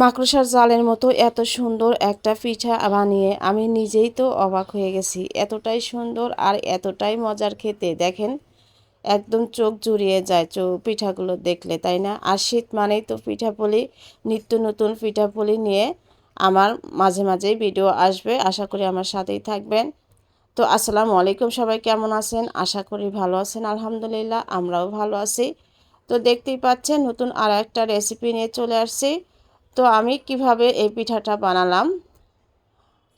মাকড়সার জালের মতো এত সুন্দর একটা পিঠা বানিয়ে আমি নিজেই তো অবাক হয়ে গেছি। এতটাই সুন্দর আর এতটাই মজার খেতে। দেখেন, একদম চোখ জুড়িয়ে যায় চো পিঠাগুলো দেখলে, তাই না? আর শীত মানেই তো পিঠাপুলি, নিত্য নতুন পিঠাপুলি নিয়ে আমার মাঝে মাঝেই ভিডিও আসবে। আশা করি আমার সাথেই থাকবেন। তো আসসালামু আলাইকুম, সবাই কেমন আছেন? আশা করি ভালো আছেন, আলহামদুলিল্লাহ, আমরাও ভালো আছি। তো দেখতেই পাচ্ছেন, নতুন আর একটা রেসিপি নিয়ে চলে আসছি। তো আমি কীভাবে এই পিঠাটা বানালাম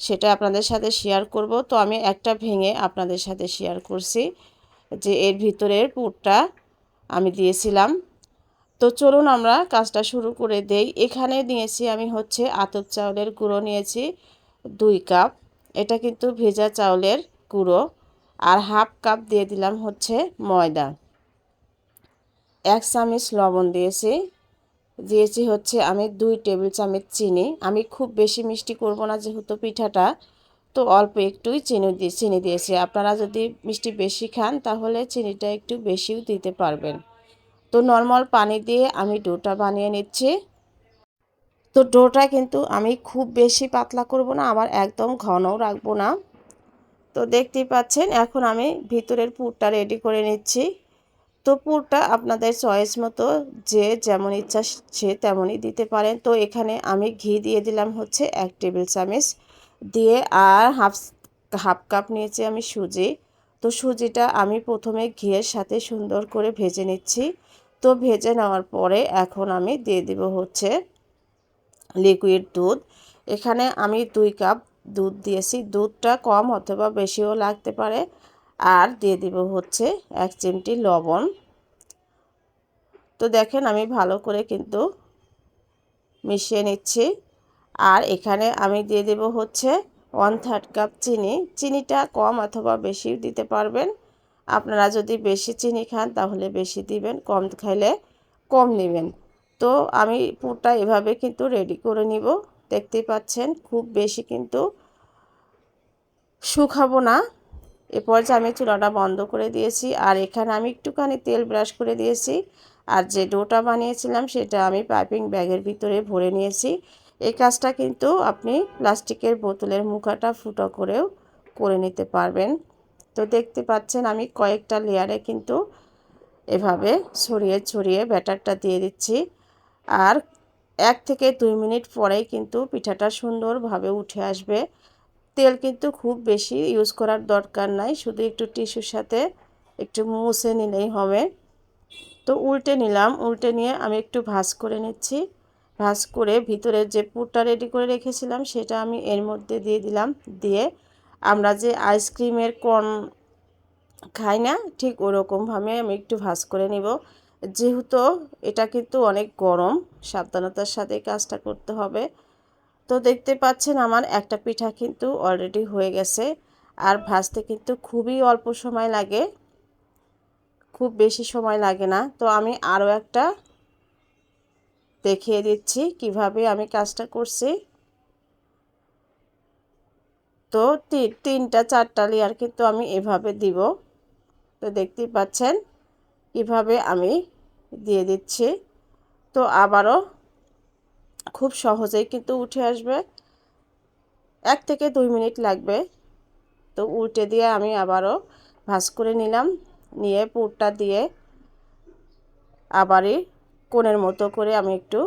সেটা আপনাদের সাথে শেয়ার করব। তো আমি একটা ভেঙে আপনাদের সাথে শেয়ার করছি যে এর ভিতরের পুরটা আমি দিয়েছিলাম। তো চলুন আমরা কাজটা শুরু করে দেই। এখানে নিয়েছি আমি হচ্ছে আতপ চাউলের গুঁড়ো নিয়েছি দুই কাপ। এটা কিন্তু ভেজা চাউলের গুঁড়ো। আর হাফ কাপ দিয়ে দিলাম হচ্ছে ময়দা। এক চামচ লবণ দিয়েছি। দিয়েছি হচ্ছে আমি দুই টেবিল চামচ চিনি। আমি খুব বেশি মিষ্টি করব না যেহেতু পিঠাটা, তো অল্প একটুই চিনি দিয়ে চিনি দিয়েছি। আপনারা যদি মিষ্টি বেশি খান তাহলে চিনিটা একটু বেশিও দিতে পারবেন। তো নর্মাল পানি দিয়ে আমি ডোটা বানিয়ে নিচ্ছি। তো ডোটা কিন্তু আমি খুব বেশি পাতলা করব না, আবার একদম ঘনও রাখব না। তো দেখতেই পাচ্ছেন, এখন আমি ভিতরের পুরটা রেডি করে নিচ্ছি। তো পুরটা আপনাদের চয়েস মতো যে যেমন ইচ্ছা সে তেমনই দিতে পারেন। তো এখানে আমি ঘি দিয়ে দিলাম হচ্ছে এক টেবিল চামচ দিয়ে আর হাফ হাফ কাপ নিয়েছি আমি সুজি। তো সুজিটা আমি প্রথমে ঘিয়ের সাথে সুন্দর করে ভেজে নিচ্ছি। তো ভেজে নেওয়ার পরে এখন আমি দিয়ে দিব হচ্ছে লিকুইড দুধ। এখানে আমি দুই কাপ দুধ দিয়েছি। দুধটা কম অথবা বেশিও লাগতে পারে। আর দিয়ে দিব হচ্ছে এক চিমটি লবণ। তো দেখেন আমি ভালো করে কিন্তু মিশিয়ে নিচ্ছি। আর এখানে আমি দিয়ে দেব হচ্ছে ওয়ান থার্ড কাপ চিনি। চিনিটা কম অথবা বেশি দিতে পারবেন। আপনারা যদি বেশি চিনি খান তাহলে বেশি দিবেন, কম খাইলে কম নেবেন। তো আমি পুরটা এভাবে কিন্তু রেডি করে নিব। দেখতেই পাচ্ছেন খুব বেশি কিন্তু শুকাবো না। এরপর যে আমি চুলাটা বন্ধ করে দিয়েছি আর এখানে আমি একটুখানি তেল ব্রাশ করে দিয়েছি। আর যে ডোটা বানিয়েছিলাম সেটা আমি পাইপিং ব্যাগের ভিতরে ভরে নিয়েছি। এই কাজটা কিন্তু আপনি প্লাস্টিকের বোতলের মুখাটা ফুটো করেও করে নিতে পারবেন। তো দেখতে পাচ্ছেন আমি কয়েকটা লেয়ারে কিন্তু এভাবে ছড়িয়ে ছড়িয়ে ব্যাটারটা দিয়ে দিচ্ছি। আর এক থেকে দুই মিনিট পরেই কিন্তু পিঠাটা সুন্দরভাবে উঠে আসবে। তেল কিন্তু খুব বেশি ইউজ করার দরকার নাই। শুধু একটু টিস্যুর সাথে একটু মুছে নিলেই হবে। তো উল্টে নিলাম। উল্টে নিয়ে আমি একটু ভাজ করে নিচ্ছি। ভাজ করে ভিতরে যে পুরটা রেডি করে রেখেছিলাম, সেটা আমি এর মধ্যে দিয়ে দিলাম। দিয়ে আমরা যে আইসক্রিমের কর্ন খাই না, ঠিক ওরকমভাবে আমি একটু ভাজ করে নিব। যেহেতু এটা কিন্তু অনেক গরম, সাবধানতার সাথে কাজটা করতে হবে। তো দেখতে পাচ্ছেন আমার একটা পিঠা কিন্তু অলরেডি হয়ে গেছে। আর ভাজতে কিন্তু খুবই অল্প সময় লাগে। খুব বেশি সময় লাগে না। তো আমি আরও একটা দেখিয়ে দিচ্ছি কীভাবে আমি কাজটা করছি। তো তিনটা, চারটা লেয়ার কিন্তু আমি এভাবে দিব। তো দেখতেই পাচ্ছেন কীভাবে আমি দিয়ে দিচ্ছি। তো আবারও খুব সহজেই কিন্তু উঠে আসবে। এক থেকে দুই মিনিট লাগবে। তো উল্টে দিয়ে আমি আবারও ভাজ করে নিলাম। নিয়ে পুরটা দিয়ে আবারই কোণের মতো করে আমি একটু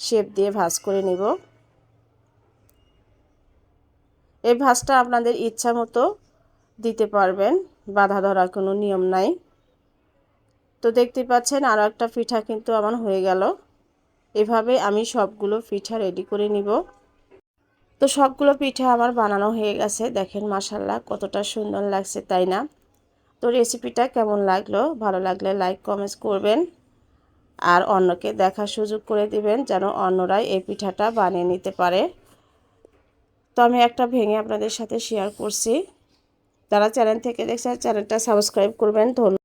শেপ দিয়ে ভাজ করে নিব। এই ভাজটা আপনাদের ইচ্ছা মতো দিতে পারবেন, বাধা ধরার কোনো নিয়ম নাই। তো দেখতে পাচ্ছেন আরও একটা পিঠা কিন্তু আমার হয়ে গেল। এভাবে আমি সবগুলো পিঠা রেডি করে নিব। তো সবগুলো পিঠা আমার বানানো হয়ে গেছে। দেখেন মাসাল্লাহ কতটা সুন্দর লাগছে, তাই না? তো রেসিপিটা কেমন লাগল? ভালো লাগলে লাইক কমেন্টস করবেন। আর অন্যকে দেখার সুযোগ করে দিবেন যেন অন্যরাই এই পিঠাটা বানিয়ে নিতে পারে। তো আমি একটা ভেঙে আপনাদের সাথে শেয়ার করছি। যারা চ্যানেল থেকে দেখছেন চ্যানেলটা সাবস্ক্রাইব করবেন। ধন্যবাদ।